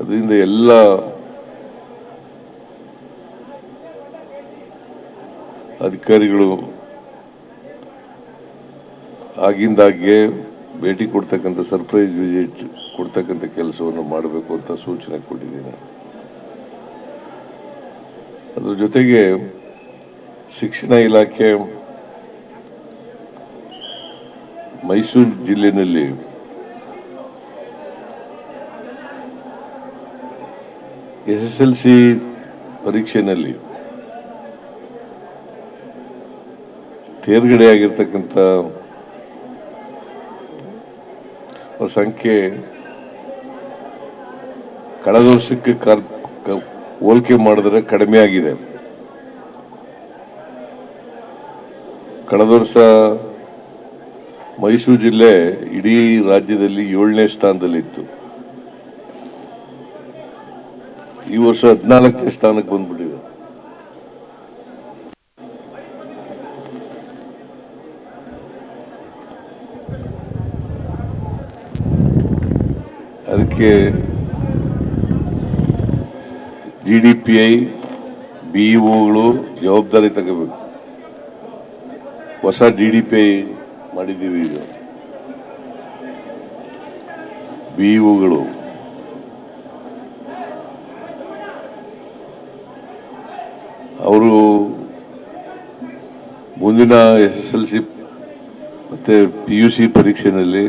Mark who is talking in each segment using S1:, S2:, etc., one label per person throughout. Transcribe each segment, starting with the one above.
S1: ಅದರಿಂದ ಎಲ್ಲ ಅಧಿಕಾರಿಗಳು ಆಗಿಂದಾಗ್ಗೆ ಭೇಟಿ ಕೊಡ್ತಕ್ಕಂಥ ಸರ್ಪ್ರೈಸ್ ವಿಸಿಟ್ ಕೊಡ್ತಕ್ಕಂಥ ಕೆಲಸವನ್ನು ಮಾಡಬೇಕು ಅಂತ ಸೂಚನೆ ಕೊಟ್ಟಿದ್ದೀನಿ. ಅದ್ರ ಜೊತೆಗೆ ಶಿಕ್ಷಣ ಇಲಾಖೆ ಮೈಸೂರು ಜಿಲ್ಲೆನಲ್ಲಿ ಎಸ್ ಎಸ್ ಎಲ್ ಸಿ ಪರೀಕ್ಷೆನಲ್ಲಿ ತೇರ್ಗಡೆ ಆಗಿರ್ತಕ್ಕಂಥ ಸಂಖ್ಯೆ ಕಳೆದ ವರ್ಷಕ್ಕೆ ಹೋಲಿಕೆ ಮಾಡಿದ್ರೆ ಕಡಿಮೆ ಆಗಿದೆ. ಕಳೆದ ವರ್ಷ ಮೈಸೂರು ಜಿಲ್ಲೆ ಇಡೀ ರಾಜ್ಯದಲ್ಲಿ ಏಳನೇ ಸ್ಥಾನದಲ್ಲಿತ್ತು. ಈ ವರ್ಷ ಹದಿನಾಲ್ಕನೇ ಸ್ಥಾನಕ್ಕೆ ಬಂದ್ಬಿಟ್ಟಿದೆ. ಅದಕ್ಕೆ ಜಿ ಡಿ ಪಿ ಐ ಬಿಇಒಗಳು ಜವಾಬ್ದಾರಿ ತಗೋಬೇಕು. ಹೊಸ ಡಿ ಡಿ ಪಿ ಐ ಮಾಡಿದ್ದೀವಿ ಈಗ. ಬಿಇಒಗಳು ಅವರು ಮುಂದಿನ ಎಸ್ ಎಸ್ ಎಲ್ ಸಿ ಮತ್ತೆ ಪಿ ಯು ಸಿ ಪರೀಕ್ಷೆಯಲ್ಲಿ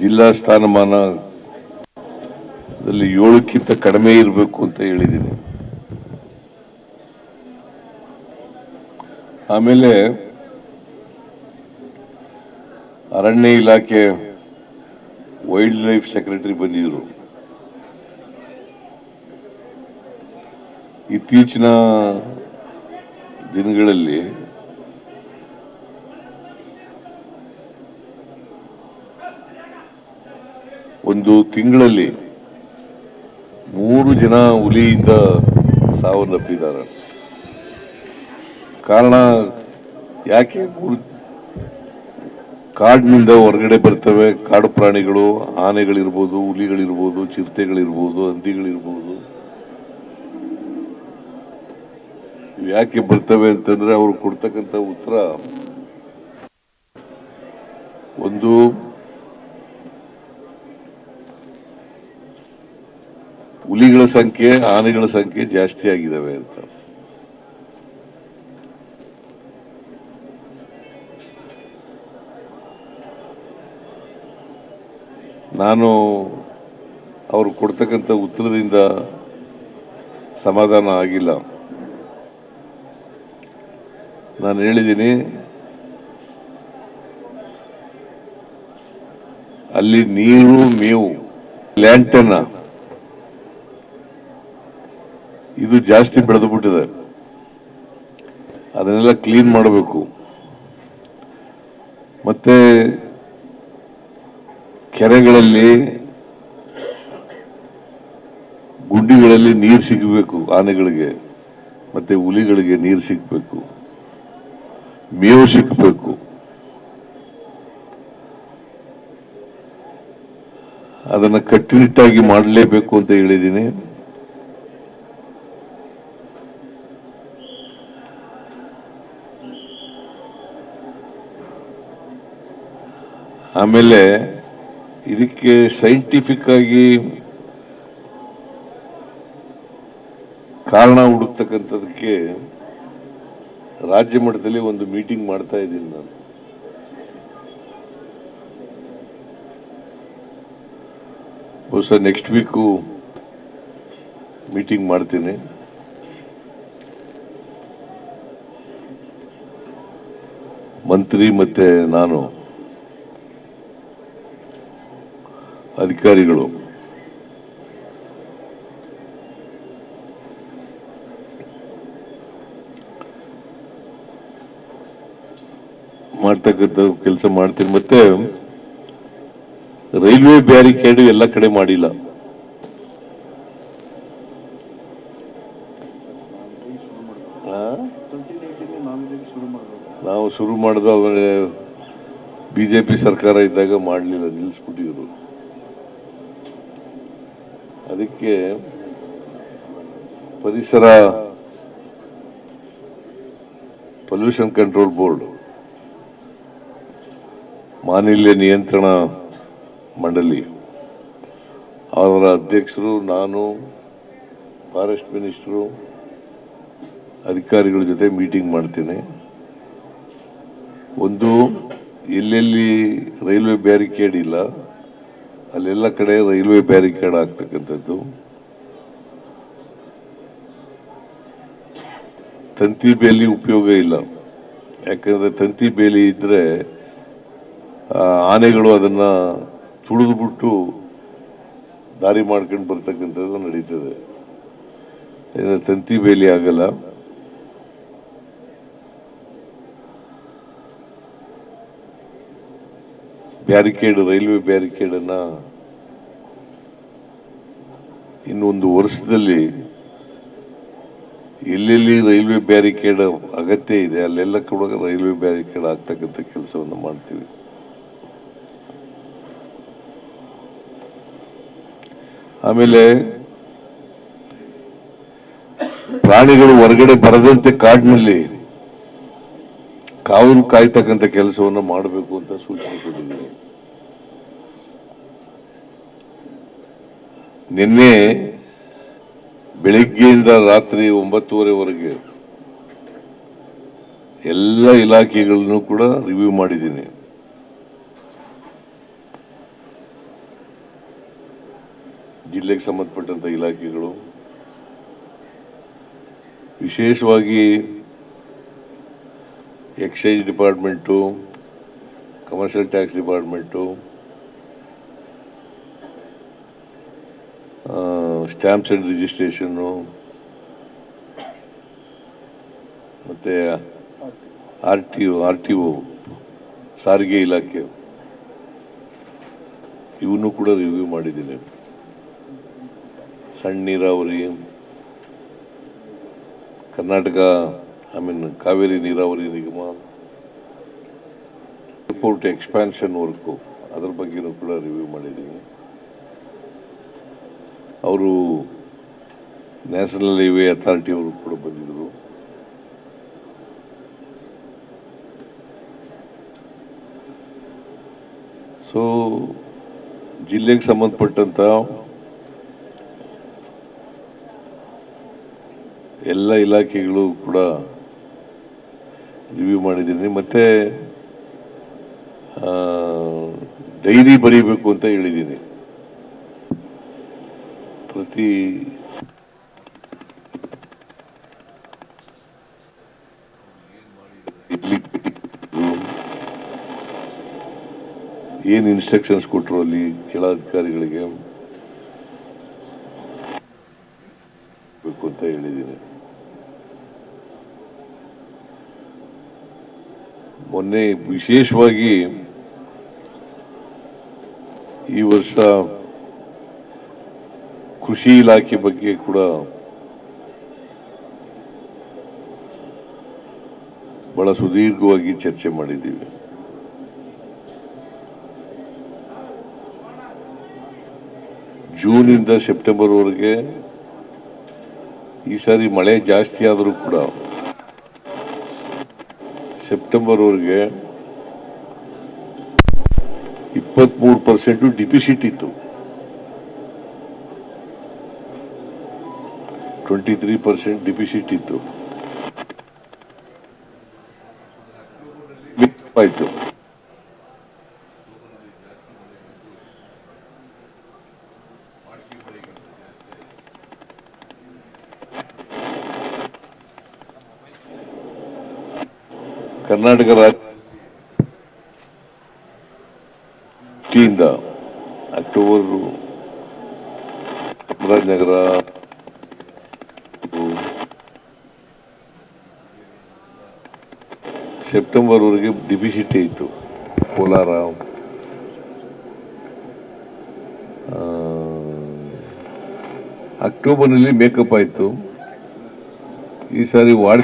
S1: ಜಿಲ್ಲಾ ಸ್ಥಾನಮಾನದಲ್ಲಿ ಏಳಕ್ಕಿಂತ ಕಡಿಮೆ ಇರಬೇಕು ಅಂತ ಹೇಳಿದ್ದೀನಿ. ಆಮೇಲೆ ಅರಣ್ಯ ಇಲಾಖೆ ವೈಲ್ಡ್ ಲೈಫ್ ಸೆಕ್ರೆಟರಿ ಬಂದಿದ್ರು. ಇತ್ತೀಚಿನ ದಿನಗಳಲ್ಲಿ ಒಂದು ತಿಂಗಳಲ್ಲಿ ಮೂರು ಜನ ಹುಲಿಯಿಂದ ಸಾವನ್ನಪ್ಪಿದ್ದಾರೆ. ಕಾರಣ ಯಾಕೆ ಮೂರು ಕಾಡಿನಿಂದ ಹೊರಗಡೆ ಬರ್ತವೆ. ಕಾಡು ಪ್ರಾಣಿಗಳು, ಆನೆಗಳಿರ್ಬೋದು, ಹುಲಿಗಳಿರ್ಬೋದು, ಚಿರತೆಗಳಿರ್ಬೋದು, ಹಂದಿಗಳಿರ್ಬೋದು. ಯಾಕೆ ಬರ್ತವೆ ಅಂತಂದ್ರೆ ಅವ್ರು ಕೊಡ್ತಕ್ಕಂಥ ಉತ್ತರ ಒಂದು ಹುಲಿಗಳ ಸಂಖ್ಯೆ, ಆನೆಗಳ ಸಂಖ್ಯೆ ಜಾಸ್ತಿ ಆಗಿದ್ದಾವೆ ಅಂತ. ನಾನು ಅವರು ಕೊಡ್ತಕ್ಕಂಥ ಉತ್ತರದಿಂದ ಸಮಾಧಾನ ಆಗಿಲ್ಲ. ನಾನು ಹೇಳಿದ್ದೀನಿ, ಅಲ್ಲಿ ನೀರು, ಮೇವು ಲ್ಯಾಂಟನ್ನ ಇದು ಜಾಸ್ತಿ ಬೆಳೆದು ಬಿಟ್ಟಿದೆ ಅದನ್ನೆಲ್ಲ ಕ್ಲೀನ್ ಮಾಡಬೇಕು. ಮತ್ತೆ ಕೆರೆಗಳಲ್ಲಿ ಗುಂಡಿಗಳಲ್ಲಿ ನೀರು ಸಿಗಬೇಕು, ಆನೆಗಳಿಗೆ, ಮತ್ತೆ ಹುಲಿಗಳಿಗೆ ನೀರು ಸಿಗಬೇಕು, ಮೇವು ಸಿಕ್ಕಬೇಕು ಅದನ್ನ ಕಟ್ಟುನಿಟ್ಟಾಗಿ ಮಾಡಲೇಬೇಕು ಅಂತ ಹೇಳಿದ್ದೀನಿ. ಆಮೇಲೆ ಇದಕ್ಕೆ ಸೈಂಟಿಫಿಕ್ ಆಗಿ ಕಾರಣ ಹುಡುಕ್ತಕ್ಕಂಥದಕ್ಕೆ ರಾಜ್ಯ ಮಟ್ಟದಲ್ಲಿ ಒಂದು ಮೀಟಿಂಗ್ ಮಾಡ್ತಾ ಇದ್ದೀನಿ ನಾನು. ಬಹುಶಃ ನೆಕ್ಸ್ಟ್ ವೀಕು ಮೀಟಿಂಗ್ ಮಾಡ್ತೀನಿ. ಮಂತ್ರಿ ಮತ್ತೆ ನಾನು. ಅಧಿಕಾರಿಗಳು. ಮಾಡ್ತಕ್ಕಂಥ ಕೆಲಸ ಮಾಡ್ತೀನಿ ಮತ್ತೆ ರೈಲ್ವೆ ಬ್ಯಾರಿಕೇಡು ಎಲ್ಲ ಕಡೆ ಮಾಡಿಲ್ಲ. ನಾವು ಶುರು ಮಾಡಿದ ಬಿ ಜೆ ಪಿ ಸರ್ಕಾರ ಇದ್ದಾಗ ಮಾಡಲಿಲ್ಲ ನಿಲ್ಲಿಸ್ಬಿಟ್ಟಿದ್ರು ಅದಕ್ಕೆ ಪರಿಸರ ಪೊಲ್ಯೂಷನ್ ಕಂಟ್ರೋಲ್ ಬೋರ್ಡ್ ಮಾಲಿನ್ಯ ನಿಯಂತ್ರಣ ಮಂಡಳಿ. ಅವರ ಅಧ್ಯಕ್ಷರು, ನಾನು ಫಾರೆಸ್ಟ್ ಮಿನಿಸ್ಟ್ರು ಅಧಿಕಾರಿಗಳ ಜೊತೆ ಮೀಟಿಂಗ್ ಮಾಡ್ತೀನಿ. ಒಂದು, ಎಲ್ಲೆಲ್ಲಿ ರೈಲ್ವೆ ಬ್ಯಾರಿಕೇಡ್ ಇಲ್ಲ ಅಲ್ಲೆಲ್ಲ ಕಡೆ ರೈಲ್ವೆ ಬ್ಯಾರಿಕೇಡ್ ಆಗ್ತಕ್ಕಂಥದ್ದು. ತಂತಿ ಬೇಲಿ ಉಪಯೋಗ ಇಲ್ಲ. ಯಾಕಂದ್ರೆ ತಂತಿ ಬೇಲಿ ಇದ್ದರೆ ಆನೆಗಳು ಅದನ್ನ ತುಳಿದ್ಬಿಟ್ಟು ದಾರಿ ಮಾಡ್ಕೊಂಡು ಬರ್ತಕ್ಕಂಥದ್ದು ನಡೀತದೆ. ತಂತಿ ಬೇಲಿ ಆಗಲ್ಲ. ಬ್ಯಾರಿಕೇಡ್, ರೈಲ್ವೆ ಬ್ಯಾರಿಕೇಡ್ ಅನ್ನ ಇನ್ನೊಂದು ವರ್ಷದಲ್ಲಿ ಎಲ್ಲೆಲ್ಲಿ ರೈಲ್ವೆ ಬ್ಯಾರಿಕೇಡ್ ಅಗತ್ಯ ಇದೆ, ಅಲ್ಲೆಲ್ಲ ಕೂಡ ರೈಲ್ವೆ ಬ್ಯಾರಿಕೇಡ್ ಆಗ್ತಕ್ಕಂಥ ಕೆಲಸವನ್ನು ಮಾಡ್ತೀವಿ. ಆಮೇಲೆ ಪ್ರಾಣಿಗಳು ಹೊರಗಡೆ ಬರದಂತೆ ಕಾಡಿನಲ್ಲಿ ಕಾವಲು ಕಾಯ್ತಕ್ಕಂಥ ಕೆಲಸವನ್ನು ಮಾಡಬೇಕು ಅಂತ ಸೂಚನೆ ಕೊಟ್ಟಿದ್ದೀನಿ ನಿನ್ನೆ ಬೆಳಿಗ್ಗೆಯಿಂದ ರಾತ್ರಿ ಒಂಬತ್ತುವರೆವರೆಗೆ ಎಲ್ಲ ಇಲಾಖೆಗಳನ್ನು ಕೂಡ ರಿವ್ಯೂ ಮಾಡಿದ್ದೀನಿ. ಜಿಲ್ಲೆಗೆ ಸಂಬಂಧಪಟ್ಟಂತ ಇಲಾಖೆಗಳು. ವಿಶೇಷವಾಗಿ excise department commercial tax department stamps and registration ಮತ್ತು R T O R T O ಸಾರಿಗೆ ಇಲಾಖೆ. ಇವನ್ನೂ ಕೂಡ ರಿವ್ಯೂ ಮಾಡಿದ್ದೀನಿ. ಸಣ್ಣ ನೀರಾವರಿ ಕರ್ನಾಟಕ ಐ ಮೀನ್ ಕಾವೇರಿ ನೀರಾವರಿ ನಿಗಮ ಏರ್ಪೋರ್ಟ್ ಎಕ್ಸ್ಪ್ಯಾನ್ಷನ್ ವರ್ಕು ಅದ್ರ ಬಗ್ಗೆನೂ ಕೂಡ ರಿವ್ಯೂ ಮಾಡಿದ್ದೀನಿ. ಅವರು ನ್ಯಾಷನಲ್ ಹೈವೇ ಅಥಾರಿಟಿ ಅವರು ಕೂಡ ಬಂದಿದ್ರು ಸೊ ಜಿಲ್ಲೆಗೆ ಸಂಬಂಧಪಟ್ಟಂತ ಎಲ್ಲ ಇಲಾಖೆಗಳು ಕೂಡ ರಿವ್ಯೂ ಮಾಡಿದ್ದೀನಿ. ಮತ್ತೆ ಡೈರಿ ಬರೀಬೇಕು ಅಂತ ಹೇಳಿದ್ದೀನಿ. ಪ್ರತಿ ಏನು ಇನ್ಸ್ಟ್ರಕ್ಷನ್ಸ್ ಕೊಟ್ಟರು ಅಲ್ಲಿ ಕೆಳ ಅಧಿಕಾರಿಗಳಿಗೆ? ಬೇಕು ಅಂತ ಹೇಳಿದ್ದೀನಿ. ಮೊನ್ನೆ ವಿಶೇಷವಾಗಿ ಈ ವರ್ಷ ಕೃಷಿ ಇಲಾಖೆ ಬಗ್ಗೆ ಕೂಡ ಬಹಳ ಸುದೀರ್ಘವಾಗಿ ಚರ್ಚೆ ಮಾಡಿದ್ದೀವಿ. ಜೂನಿಂದ ಸೆಪ್ಟೆಂಬರ್ವರೆಗೆ ಈ ಸಾರಿ ಮಳೆ ಜಾಸ್ತಿ ಆದರೂ ಕೂಡ ಸೆಪ್ಟೆಂಬರ್ವರೆಗೆ ಇಪ್ಪತ್ಮೂರು ಪರ್ಸೆಂಟ್ ಡಿಪಿಸಿಟ್ ಇತ್ತು. ಟ್ವೆಂಟಿ ತ್ರೀ ಪರ್ಸೆಂಟ್ ಡಿಫಿಸಿಟ್ ಇತ್ತು. ಕರ್ನಾಟಕ ರಾಜ್ಯದಿಂದ ಅಕ್ಟೋಬರ್ ಚಾಮರಾಜನಗರ ಸೆಪ್ಟೆಂಬರ್ ವರೆಗೆ ಡಿಪಿಸಿಟ್ ಇತ್ತು. ಕೋಲಾರ. ಅಕ್ಟೋಬರ್ನಲ್ಲಿ ಮೇಕಪ್ ಆಯಿತು. ಈ ಸಾರಿ ವಾಡ್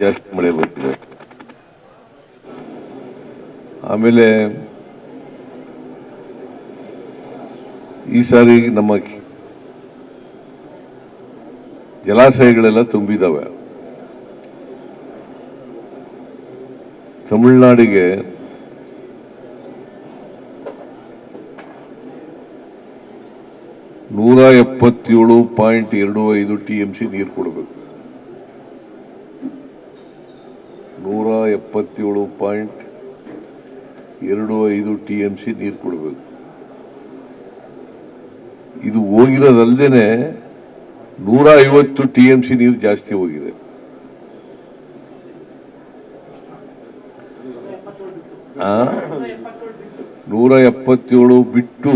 S1: ಜಾಸ್ತಿ ಮಳೆ ಬರ್ತಿದೆ. ಆಮೇಲೆ ಈ ಸಾರಿ ನಮ್ಮ ಜಲಾಶಯಗಳೆಲ್ಲ ತುಂಬಿದಾವೆ. ತಮಿಳುನಾಡಿಗೆ ನೂರ ಎಪ್ಪತ್ತೇಳು ಪಾಯಿಂಟ್ ಎರಡು ಐದು ಟಿ ಎಂ ಸಿ ನೀರು ಕೊಡಬೇಕು. ನೂರ ಎಪ್ಪತ್ತೇಳು ಪಾಯಿಂಟ್ ಎರಡು ಐದು ಟಿ ಎಂ ಸಿ ನೀರು ಕೊಡಬೇಕು. ಇದು ಹೋಗಿರೋದಲ್ದೇನೆ ನೂರ ಐವತ್ತು ಟಿ ಎಂ ಸಿ ನೀರು ಜಾಸ್ತಿ ಹೋಗಿದೆ. ನೂರ ಎಪ್ಪತ್ತೇಳು ಬಿಟ್ಟು